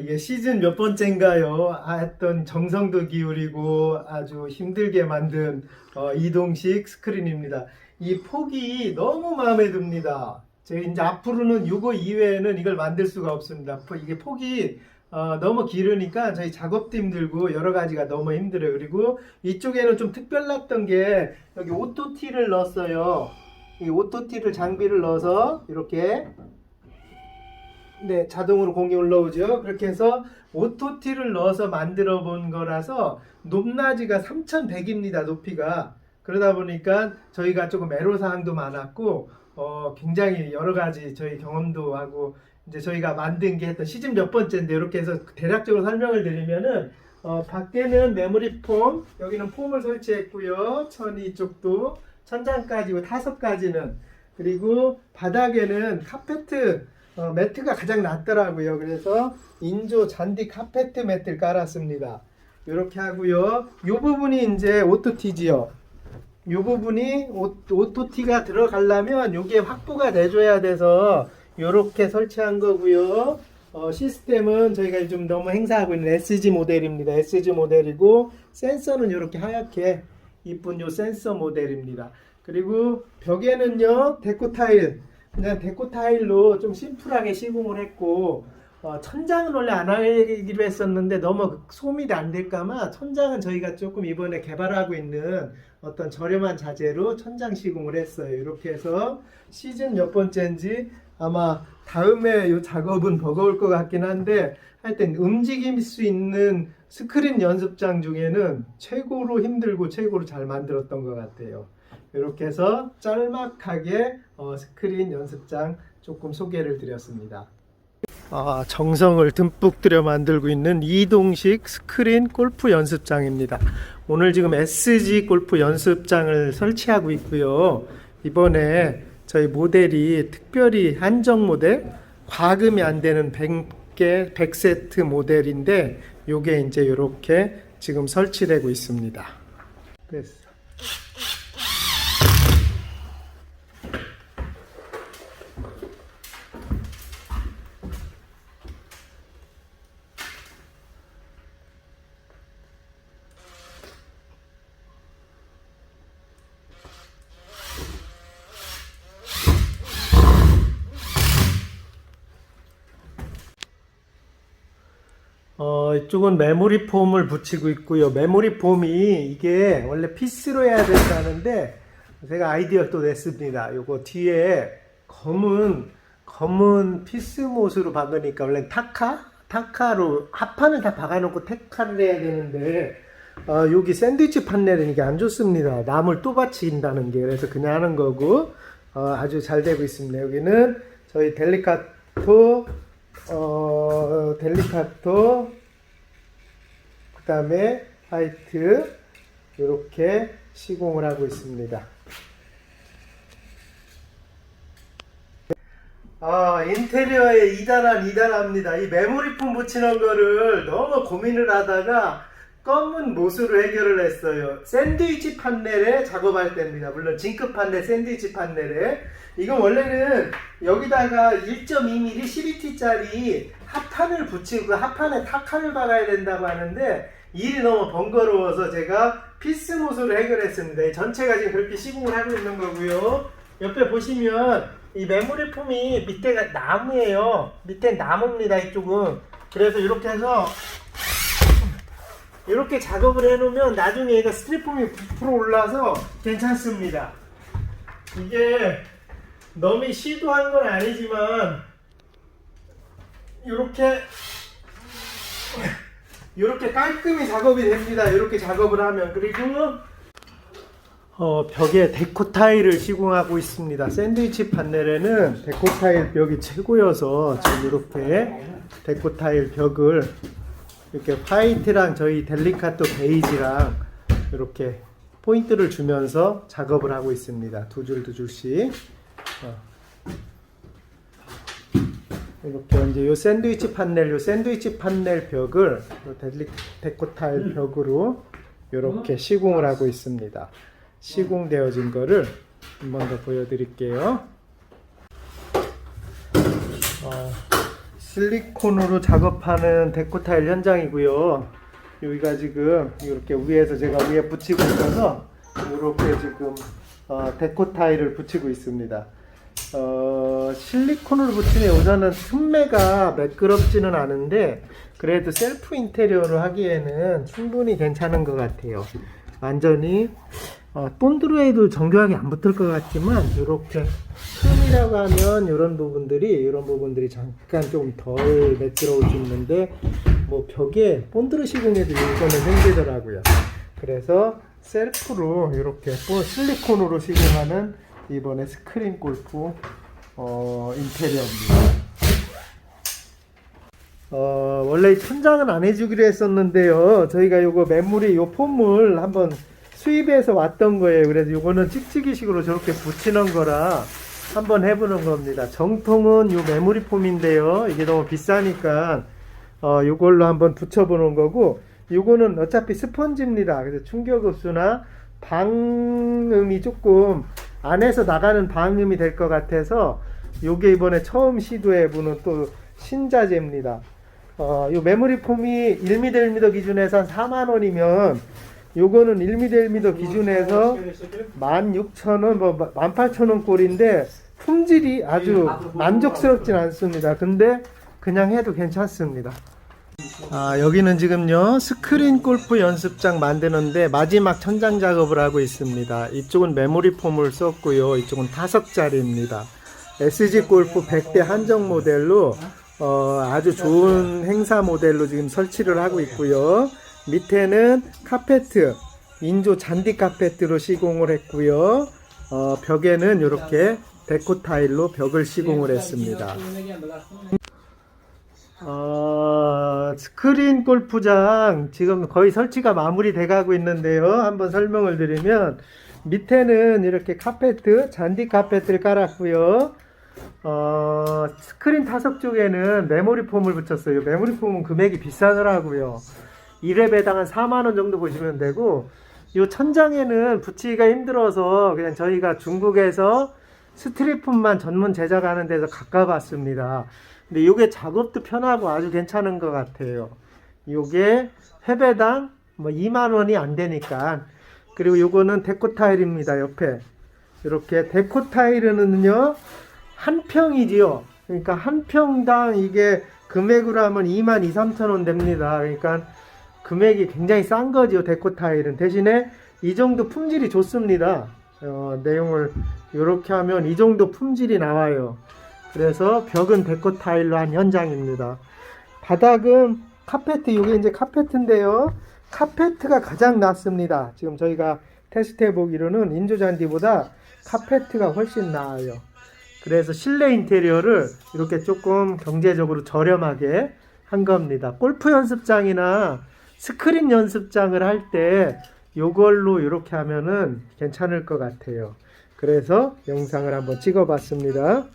이게 시즌 몇 번째인가요? 아, 했던 정성도 기울이고 아주 힘들게 만든 어, 이동식 스크린입니다. 이 폭이 너무 마음에 듭니다. 저희 이제 앞으로는 이거 이외에는 이걸 만들 수가 없습니다. 포- 이게 폭이 어, 너무 길으니까 저희 작업도 힘들고 여러 가지가 너무 힘들어요. 그리고 이쪽에는 좀 특별났던 게 여기 오토티를 넣었어요. 이 오토티를 장비를 넣어서 이렇게 네, 자동으로 공이 올라오죠. 그렇게 해서 오토티를 넣어서 만들어 본 거라서 높낮이가 3100입니다. 높이가. 그러다 보니까 저희가 조금 애로사항도 많았고, 어, 굉장히 여러 가지 저희 경험도 하고, 이제 저희가 만든 게 했던 시즌 몇 번째인데, 이렇게 해서 대략적으로 설명을 드리면은, 어, 밖에는 메모리 폼, 여기는 폼을 설치했고요. 천이 쪽도, 천장까지, 다섯 가지는. 그리고 바닥에는 카페트, 어, 매트가 가장 낫더라고요. 그래서 인조 잔디 카페트 매트를 깔았습니다. 이렇게 하고요. 이 부분이 이제 오토티지요. 이 부분이 오, 오토티가 들어가려면 이게 확보가 돼줘야 돼서 이렇게 설치한 거고요. 어, 시스템은 저희가 좀 너무 행사하고 있는 SG 모델입니다. SG 모델이고 센서는 이렇게 하얗게 이쁜 요 센서 모델입니다. 그리고 벽에는요 데코 타일 그냥 데코 타일로 좀 심플하게 시공을 했고 어, 천장은 원래 안 하기로 했었는데 너무 소음이 안 될까봐 천장은 저희가 조금 이번에 개발하고 있는 어떤 저렴한 자재로 천장 시공을 했어요. 이렇게 해서 시즌 몇 번째인지 아마 다음에 이 작업은 버거울 것 같긴 한데 하여튼 움직일 수 있는 스크린 연습장 중에는 최고로 힘들고 최고로 잘 만들었던 것 같아요. 이렇게 해서 짤막하게 어, 스크린 연습장 조금 소개를 드렸습니다. 아, 정성을 듬뿍 들여 만들고 있는 이동식 스크린 골프 연습장입니다. 오늘 지금 SG 골프 연습장을 설치하고 있고요. 이번에 저희 모델이 특별히 한정 모델, 과금이 안 되는 100개, 100세트 모델인데 요게 이제 이렇게 지금 설치되고 있습니다. 됐어. 어, 이쪽은 메모리 폼을 붙이고 있고요. 메모리 폼이 이게 원래 피스로 해야 된다는데 제가 아이디어 또 냈습니다. 요거 뒤에 검은 검은 피스 못으로 박으니까 원래 타카 타카로 합판을 다 박아놓고 테카를 해야 되는데 어, 여기 샌드위치 판넬은 이게 안 좋습니다. 나물 또 받친다는 게 그래서 그냥 하는 거고 어, 아주 잘 되고 있습니다. 여기는 저희 델리카토 어, 델리카토 그 다음에 화이트 이렇게 시공을 하고 있습니다. 아, 인테리어에 이단한 이단합니다. 이 메모리폼 붙이는 거를 너무 고민을 하다가 검은 못으로 해결을 했어요. 샌드위치 판넬에 작업할 때입니다. 물론 징크 판넬, 샌드위치 판넬에. 이건 원래는 여기다가 1.2mm 12T짜리 합판을 붙이고 그 합판에 타칸을 박아야 된다고 하는데 일이 너무 번거로워서 제가 피스 못으로 해결했습니다. 이 전체가 지금 그렇게 시공을 하고 있는 거고요. 옆에 보시면 이 메모리 폼이 밑에가 나무예요. 밑에 나무입니다. 이쪽은. 그래서 이렇게 해서 이렇게 작업을 해놓으면 나중에 얘가 스트리폼이 부풀어 올라서 괜찮습니다. 이게 너무 시도한 건 아니지만 이렇게 이렇게 깔끔히 작업이 됩니다. 이렇게 작업을 하면 그리고 어, 벽에 데코 타일을 시공하고 있습니다. 샌드위치 판넬에는 데코 타일 벽이 최고여서 지금 이렇게 데코 타일 벽을 이렇게 화이트랑 저희 델리카토 베이지랑 이렇게 포인트를 주면서 작업을 하고 있습니다. 두 줄 두 줄씩. 어. 이렇게 이제 요 샌드위치 판넬, 요 샌드위치 판넬 벽을 요 델리 데코 타일 벽으로 이렇게 시공을 하고 있습니다. 시공되어진 거를 한 번 더 보여드릴게요. 어, 실리콘으로 작업하는 데코 타일 현장이고요. 여기가 지금 이렇게 위에서 제가 위에 붙이고 있어서 이렇게 지금 어, 데코 타일을 붙이고 있습니다. 어, 실리콘을 붙이면 우선은 흠매가 매끄럽지는 않은데 그래도 셀프 인테리어를 하기에는 충분히 괜찮은 것 같아요. 완전히 어, 본드로에도 정교하게 안 붙을 것 같지만 이렇게 흠이라고 하면 이런 부분들이 이런 부분들이 잠깐 좀 덜 매끄러울 수 있는데 뭐 벽에 본드로 시공해도 이거는 생기더라고요. 그래서 셀프로 이렇게 또 실리콘으로 시공하는 이번에 스크린 골프 어, 인테리어입니다. 어, 원래 이 천장은 안 해주기로 했었는데요. 저희가 요거 메모리 요 폼을 한번 수입해서 왔던 거예요. 그래서 요거는 찍찍이식으로 저렇게 붙이는 거라 한번 해보는 겁니다. 정통은 요 메모리 폼인데요. 이게 너무 비싸니까 어, 요걸로 한번 붙여보는 거고 요거는 어차피 스펀지입니다. 그래서 충격 흡수나 방음이 조금 안에서 나가는 방음이 될 것 같아서 요게 이번에 처음 시도해 보는 또 신자재입니다. 어, 요 메모리 폼이 1m 1m 기준에서 한 4만 원이면 요거는 1m 1m 기준에서 16,000원, 뭐 18,000원 꼴인데 품질이 아주 만족스럽진 않습니다. 근데 그냥 해도 괜찮습니다. 아, 여기는 지금요, 스크린 골프 연습장 만드는데 마지막 천장 작업을 하고 있습니다. 이쪽은 메모리 폼을 썼고요. 이쪽은 타석짜리입니다. SG 골프 100대 한정 모델로 어, 아주 좋은 행사 모델로 지금 설치를 하고 있고요. 밑에는 카페트, 인조 잔디 카페트로 시공을 했고요. 어, 벽에는 이렇게 데코 타일로 벽을 시공을 했습니다. 어, 스크린 골프장 지금 거의 설치가 마무리돼 가고 있는데요. 한번 설명을 드리면 밑에는 이렇게 카페트, 잔디 카페트를 깔았고요. 어, 스크린 타석 쪽에는 메모리 폼을 붙였어요. 메모리 폼은 금액이 비싸더라고요. 1랩에당 한 4만원 정도 보시면 되고, 이 천장에는 붙이기가 힘들어서 그냥 저희가 중국에서 스트리폼만 전문 제작하는 데서 가까봤습니다. 근데 이게 작업도 편하고 아주 괜찮은 것 같아요. 이게 회배당 뭐 2만 원이 안 되니까. 그리고 요거는 데코 타일입니다. 옆에 이렇게 데코 타일은요 한 평이지요. 그러니까 한 평당 이게 금액으로 하면 2만 2, 3천 원 됩니다. 그러니까 금액이 굉장히 싼 거죠. 데코 타일은 대신에 이 정도 품질이 좋습니다. 어, 내용을 이렇게 하면 이 정도 품질이 나와요. 그래서 벽은 데코 타일로 한 현장입니다. 바닥은 카페트, 이게 이제 카페트인데요. 카페트가 가장 낫습니다. 지금 저희가 테스트 해 보기로는 인조잔디보다 카페트가 훨씬 나아요. 그래서 실내 인테리어를 이렇게 조금 경제적으로 저렴하게 한 겁니다. 골프 연습장이나 스크린 연습장을 할 때 이걸로 이렇게 하면은 괜찮을 것 같아요. 그래서 영상을 한번 찍어 봤습니다.